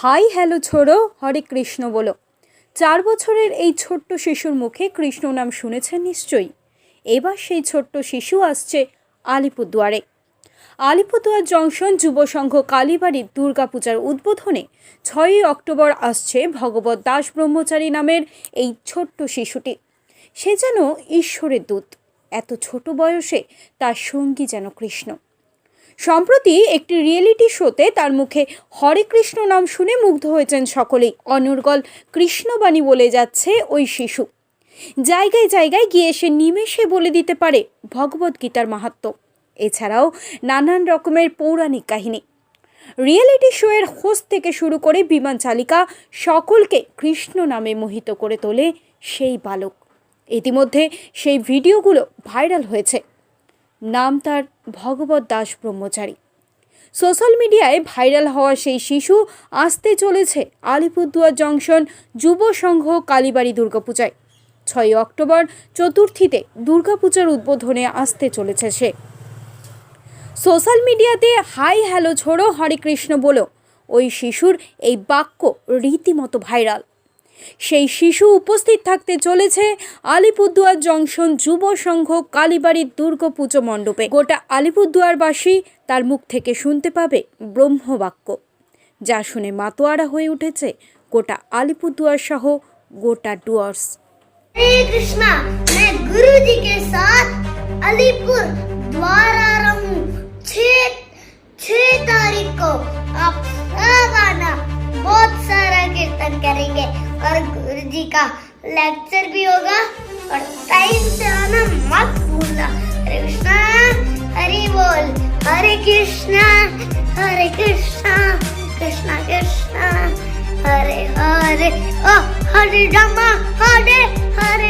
High hello ছোড়ো, হরে কৃষ্ণ বলো। চার বছরের এই ছোট্ট শিশুর মুখে কৃষ্ণ নাম শুনেছেন নিশ্চয়ই। এবার সেই ছোট্ট শিশু আসছে আলিপুরদুয়ারে। আলিপুরদুয়ার জংশন যুব সংঘ কালীবাড়ির দুর্গাপূজার উদ্বোধনে ছয়ই অক্টোবর আসছে ভগবত দাস ব্রহ্মচারী নামের এই ছোট্ট শিশুটি। সে যেন ঈশ্বরের দূত। এত ছোট বয়সে তার সঙ্গী যেন কৃষ্ণ। সম্প্রতি একটি রিয়েলিটি শোতে তার মুখে হরে কৃষ্ণ নাম শুনে মুগ্ধ হয়েছেন সকলেই। অনর্গল কৃষ্ণবাণী বলে যাচ্ছে ওই শিশু। জায়গায় জায়গায় গিয়ে সে নিমেষে বলে দিতে পারে ভগবত গীতার মাহাত্ম্য এছাড়াও নানান রকমের পৌরাণিক কাহিনী। রিয়েলিটি শোয়ের হোস্ট থেকে শুরু করে বিমান চালিকা সকলকে কৃষ্ণ নামে মোহিত করে তোলে সেই বালক। ইতিমধ্যে সেই ভিডিওগুলো ভাইরাল হয়েছে। নাম তার ভগবত দাস ব্রহ্মচারী। সোশ্যাল মিডিয়ায় ভাইরাল হওয়া সেই শিশু আসতে চলেছে আলিপুরদুয়ার জংশন যুব সংঘ কালীবাড়ি দুর্গাপূজায়। ছয় অক্টোবর চতুর্থীতে দুর্গাপূজার উদ্বোধনে আসতে চলেছে সে। সোশ্যাল মিডিয়াতে হাই হ্যালো ছোড়ো হরে কৃষ্ণ বলো, ওই শিশুর এই বাক্য রীতিমতো ভাইরাল। সেই শিশু উপস্থিত থাকতে চলেছে আলিপুরদুয়ার জংশন যুব সংঘ কালীবাড়ির দুর্গাপুজো মণ্ডপে গোটা আলিপুরদুয়ারবাসী তার মুখ থেকে শুনতে পাবে ব্রহ্মবাক্য যা শুনে মাতোয়ারা হয়ে উঠেছে গোটা আলিপুরদুয়ার সহ গোটা ডুয়ার্স हरे कृष्णा मैं गुरु जी के साथ अलीपुर और गुरु जी का लेक्चर भी होगा और टाइम से आना मत भूलना। हरे कृष्णा, हरे बोल। हरे कृष्णा हरे कृष्णा कृष्णा कृष्णा। हरे हरे, ओ, हरे रामा, हरे हरे